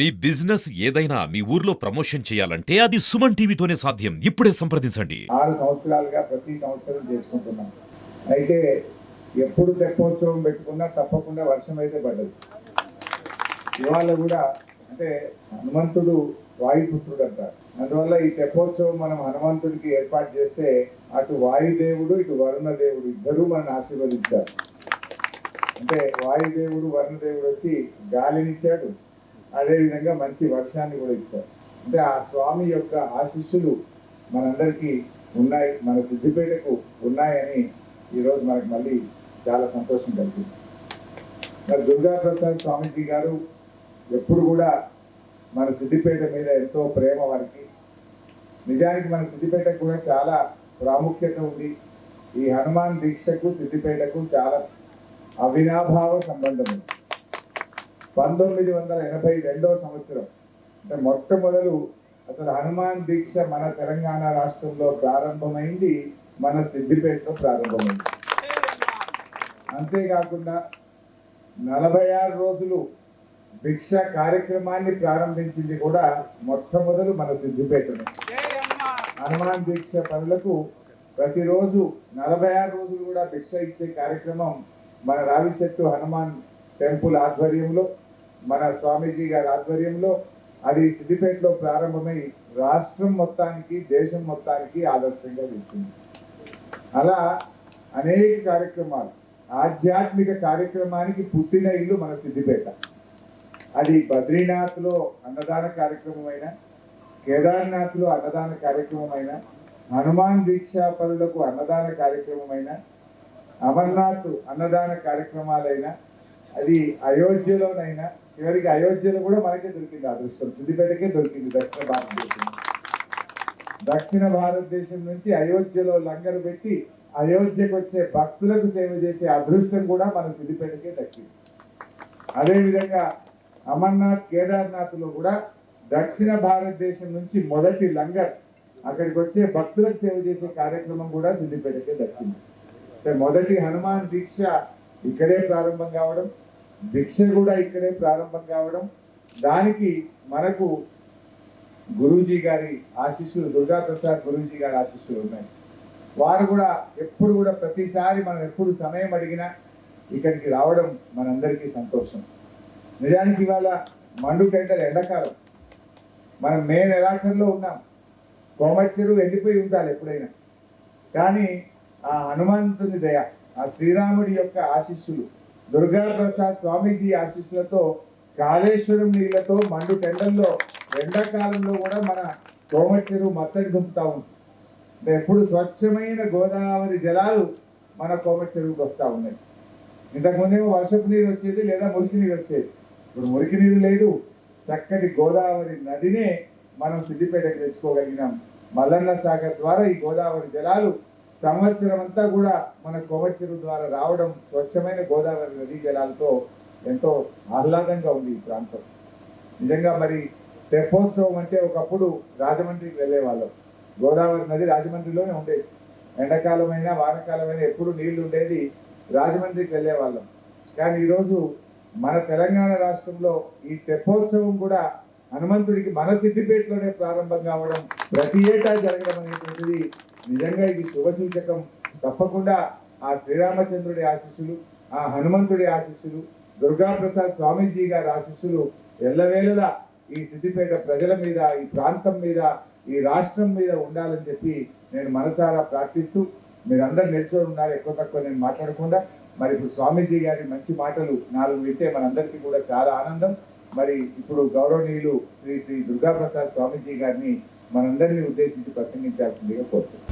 మీ business ఏదైనా మీ ఊర్లో promotion చేయాలంటే అది సుమన్ టీవీతోనే సాధ్యం. ఇప్పుడే సంప్రదించండి. ఆరు సంవత్సరాలుగా ప్రతి సంవత్సరం చేసుకుంటున్నాం. అయితే ఎప్పుడు తెప్పోత్సవం పెట్టుకున్నా తప్పకుండా వర్షం అయితే పడ్డది ఇవాళ కూడా అంటే హనుమంతుడు వాయుపుత్రుడు అంటారు అందువల్ల ఈ తెప్పోత్సవం మనం హనుమంతుడికి ఏర్పాటు చేస్తే అటు వాయుదేవుడు ఇటు వరుణదేవుడు ఇద్దరూ మనల్ని ఆశీర్వదించారు. అంటే వాయుదేవుడు వరుణదేవుడు వచ్చి గాలినిచ్చాడు. అదేవిధంగా మంచి వర్షాన్ని కూడా ఇచ్చారు. అంటే ఆ స్వామి యొక్క ఆశీస్సులు మనందరికీ ఉన్నాయి మన సిద్దిపేటకు ఉన్నాయని ఈరోజు మనకు మళ్ళీ చాలా సంతోషం కలిగింది. మరి దుర్గా ప్రసాద్ స్వామీజీ గారు ఎప్పుడు కూడా మన సిద్దిపేట మీద ఎంతో ప్రేమ వారికి. నిజానికి మన సిద్దిపేటకు కూడా చాలా ప్రాముఖ్యత ఉంది. ఈ హనుమాన్ దీక్షకు సిద్దిపేటకు చాలా అవినాభావ సంబంధం ఉంది. పంతొమ్మిది వందల ఎనభై రెండవ సంవత్సరం. అంటే మొట్టమొదలు అసలు హనుమాన్ దీక్ష మన తెలంగాణ రాష్ట్రంలో ప్రారంభమైంది మన సిద్దిపేటలో ప్రారంభమైంది. అంతేకాకుండా నలభై ఆరు రోజులు భిక్ష కార్యక్రమాన్ని ప్రారంభించింది కూడా మొట్టమొదలు మన సిద్దిపేటనే హనుమాన్ దీక్ష పనులకు ప్రతిరోజు నలభై ఆరు రోజులు కూడా భిక్ష ఇచ్చే కార్యక్రమం మన రావి చెట్టు హనుమాన్ టెంపుల్ ఆధ్వర్యంలో మన స్వామీజీ గారి ఆధ్వర్యంలో అది సిద్దిపేటలో ప్రారంభమై రాష్ట్రం మొత్తానికి దేశం మొత్తానికి ఆదర్శంగా నిలిచింది. అలా అనేక కార్యక్రమాలు ఆధ్యాత్మిక కార్యక్రమానికి పుట్టిన ఇల్లు మన సిద్దిపేట. అది బద్రీనాథ్లో అన్నదాన కార్యక్రమం అయినా కేదార్నాథ్లో అన్నదాన కార్యక్రమం హనుమాన్ దీక్షా పరులకు అన్నదాన కార్యక్రమం అమర్నాథ్ అన్నదాన కార్యక్రమాలైనా అది అయోధ్యలోనైనా చివరికి అయోధ్యలో కూడా మనకే దొరికింది అదృష్టం సిద్దిపేటకే దొరికింది దక్షిణ భారతదేశం. దక్షిణ భారతదేశం నుంచి అయోధ్యలో లంగరు పెట్టి అయోధ్యకు వచ్చే భక్తులకు సేవ చేసే అదృష్టం కూడా మన సిద్దిపేటకే దక్కింది. అదేవిధంగా అమర్నాథ్ కేదార్నాథ్లో కూడా దక్షిణ భారతదేశం నుంచి మొదటి లంగర్ అక్కడికి వచ్చే భక్తులకు సేవ చేసే కార్యక్రమం కూడా సిద్దిపేటకే దక్కింది. అంటే మొదటి హనుమాన్ దీక్ష ఇక్కడే ప్రారంభం కావడం దీక్ష కూడా ఇక్కడే ప్రారంభం కావడం దానికి మనకు గురూజీ గారి ఆశీస్సులు దుర్గా ప్రసాద్ గురూజీ గారి ఆశీస్సులు ఉన్నాయి. వారు కూడా ఎప్పుడు కూడా ప్రతిసారి మనం ఎప్పుడు సమయం అడిగినా ఇక్కడికి రావడం మనందరికీ సంతోషం. నిజానికి ఇవాళ మండుకెంటలు ఎండాకాలం. మనం మే నెలాఖరులో ఉన్నాం. కోమటి చెరువు ఎండిపోయి ఉండాలి ఎప్పుడైనా. కానీ ఆ హనుమంతుని దయ ఆ శ్రీరాముడి యొక్క ఆశీస్సులు దుర్గాప్రసాద్ స్వామీజీ ఆశీస్సులతో కాళేశ్వరం నీళ్ళతో మండు టెండల్లో ఎండాకాలంలో కూడా మన కోమటి చెరువు మత్తడి దుంపుతా ఉంది. ఎప్పుడు స్వచ్ఛమైన గోదావరి జలాలు మన కోమటి చెరువుకి వస్తూ ఉన్నాయి. ఇంతకుముందేమో వర్షపు నీరు వచ్చేది లేదా మురికి నీరు వచ్చేది. ఇప్పుడు మురికి నీరు లేదు. చక్కటి గోదావరి నదినే మనం సిద్దిపేటకు తెచ్చుకోగలిగినాం. మల్లన్న సాగర్ ద్వారా ఈ గోదావరి జలాలు సంవత్సరం అంతా కూడా మన కోమటి చెరువు ద్వారా రావడం స్వచ్ఛమైన గోదావరి నదీ జలాలతో ఎంతో ఆహ్లాదంగా ఉంది ఈ ప్రాంతం. నిజంగా మరి తెప్పోత్సవం అంటే ఒకప్పుడు రాజమండ్రికి వెళ్ళేవాళ్ళం. గోదావరి నది రాజమండ్రిలోనే ఉండేది. ఎండాకాలమైనా వానకాలమైనా ఎప్పుడు నీళ్ళు ఉండేది రాజమండ్రికి వెళ్ళేవాళ్ళం. కానీ ఈరోజు మన తెలంగాణ రాష్ట్రంలో ఈ తెప్పోత్సవం కూడా హనుమంతుడికి మన సిద్దిపేటలోనే ప్రారంభం కావడం ప్రతి ఏటా జరగడం అనేటువంటిది నిజంగా ఇది శుభసూచకం. తప్పకుండా ఆ శ్రీరామచంద్రుడి ఆశీస్సులు ఆ హనుమంతుడి ఆశీస్సులు దుర్గాప్రసాద్ స్వామీజీ గారి ఆశీస్సులు ఎల్లవేళలా ఈ సిద్దిపేట ప్రజల మీద ఈ ప్రాంతం మీద ఈ రాష్ట్రం మీద ఉండాలని చెప్పి నేను మనసారా ప్రార్థిస్తూ మీరందరూ నిల్చొని ఉన్నారు ఎక్కువ తక్కువ నేను మాట్లాడకుండా. మరి ఇప్పుడు స్వామీజీ గారి మంచి మాటలు నాలుగు వింటే మనందరికీ కూడా చాలా ఆనందం. మరి ఇప్పుడు గౌరవనీయులు శ్రీ శ్రీ దుర్గాప్రసాద్ స్వామీజీ గారిని మనందరినీ ఉద్దేశించి ప్రసంగించాల్సిందిగా కోరుతున్నాను.